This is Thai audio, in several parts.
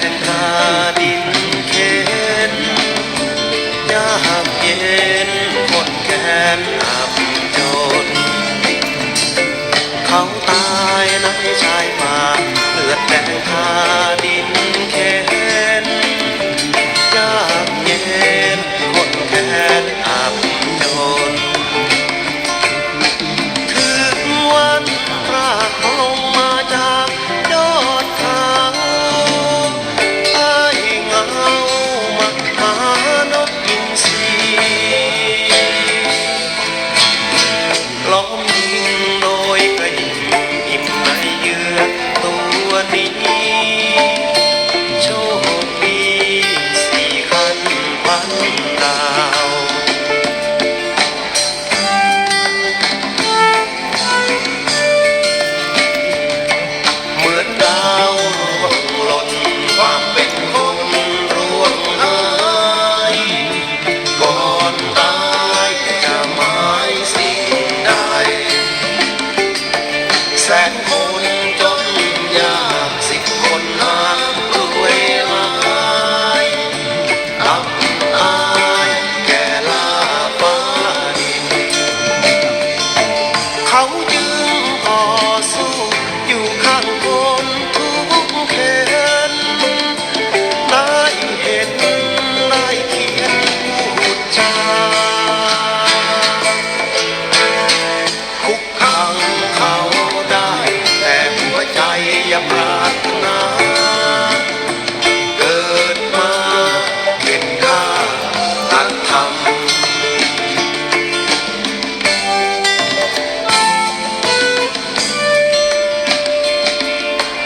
แดนทาดินเข็นยามเย็นคนแก้มอา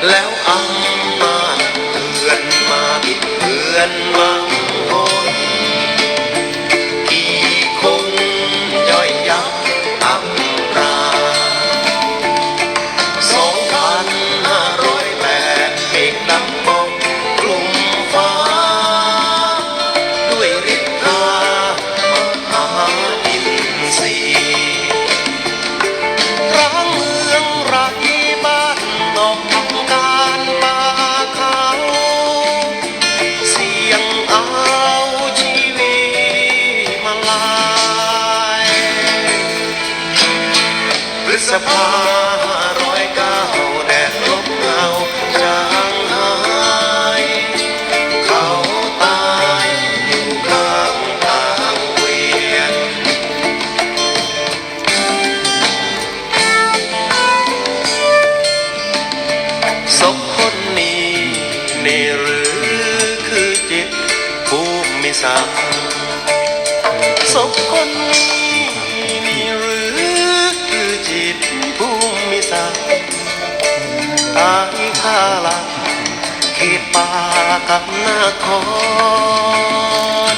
แล้วอำ ษภาร้อยเก้าแดดลบเงาจางหายเขาตายอยู่ข้างทางเกวียน ศพคนนี้นี่หรือคือจิตภูมิศักดิ์ศพ มิศักดิ์ตายข้าหลังเขตป่ากับนาคร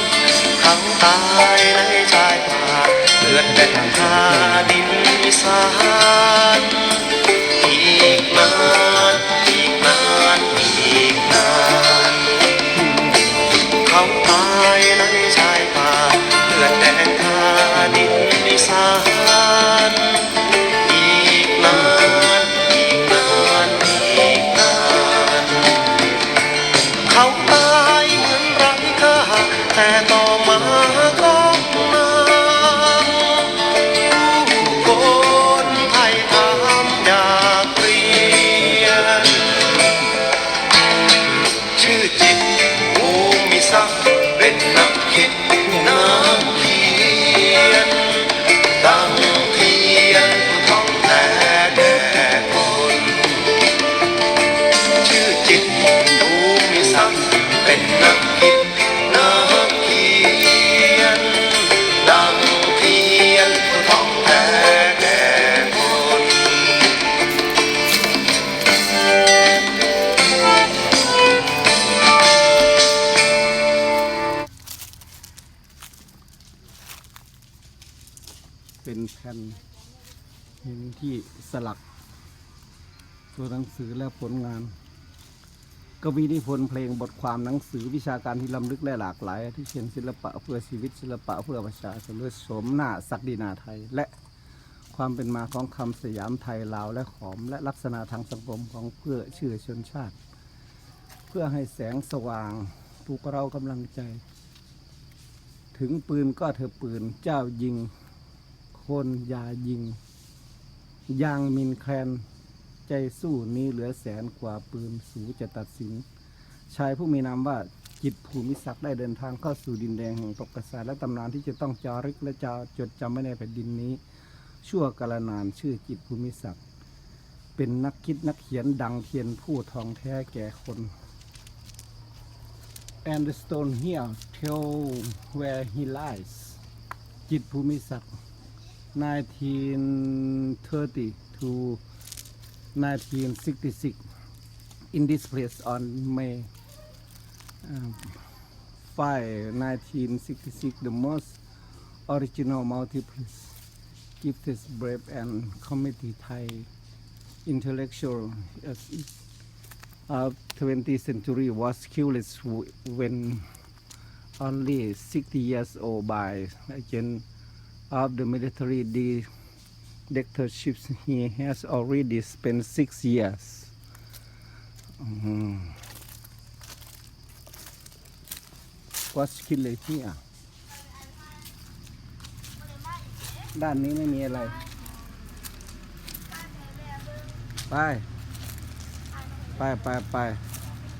ทั้งตายในชายป่าเลือดแดงทาดินอีสาน เป็นแผ่นหินที่สลัก ตัวหนังสือและผลงานกวีนิพนธ์เพลงบทความหนังสือวิชาการที่ล้ำลึกและหลากหลาย ที่เช่นศิลปะเพื่อชีวิตศิลปะเพื่อประชาชนด้วยสมหน้าศักดินาไทย และความเป็นมาของคำสยามไทยลาวและขอม และลักษณะทางสังคมของเพื่อเชื่อชนชาติ เพื่อให้แสงสว่างปลุกเรากำลังใจ ถึงปืนก็เถอปืนเจ้ายิง คนอย่ายิง ยางมินแคลนใจสู้นี้เหลือแสนกว่าปืนสูจะตัดสิน ชายผู้มีนามว่าจิตภูมิศักดิ์ได้เดินทางเข้าสู่ดินแดงแห่งตกกระแสและตำนานที่จะต้องจารึกและจะจดจำไว้ในแผ่นดินนี้ ชั่วกาลนานชื่อจิตภูมิศักดิ์เป็นนักคิดนักเขียนดังเทียนผู้ทองแท้แก่คน and the stone here tell where he lies จิตภูมิศักดิ์ 1930 to 1966 in this place on May um, 5 1966 the most original multiples gifted brave and committee Thai intellectual of 20th century was killed when only 60 years old by agent of the military dictatorship he has already spent six years อืม What's killed here ด้านนี้ไม่มีอะไร ไป ไปไปไป